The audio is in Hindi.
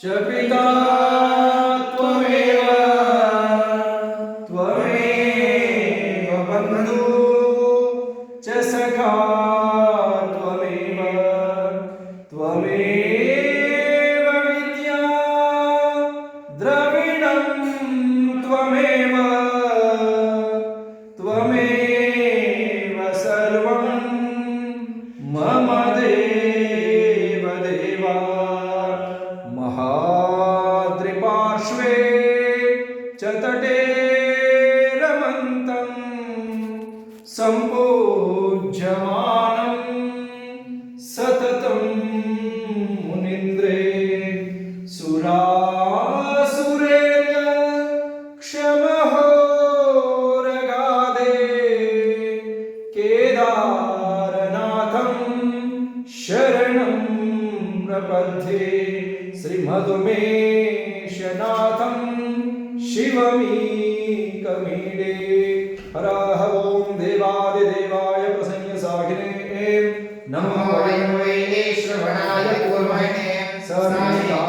च पिता त्वमेव त्वमेव बन्धु च सखा च तटे रमन्तं सम्पूज्यमानं सततं मुनीन्द्रे सुरासुरेण क्षमहोरगादे केदारनाथं शरणं प्रपद्ये श्रीमधुमेशनाथं शिवमीकमीडे हराह ॐ देवादिदेवाय प्रसन्नसाहिने नमो नमो वै श्रवणाय पूर्वहिणे सनिता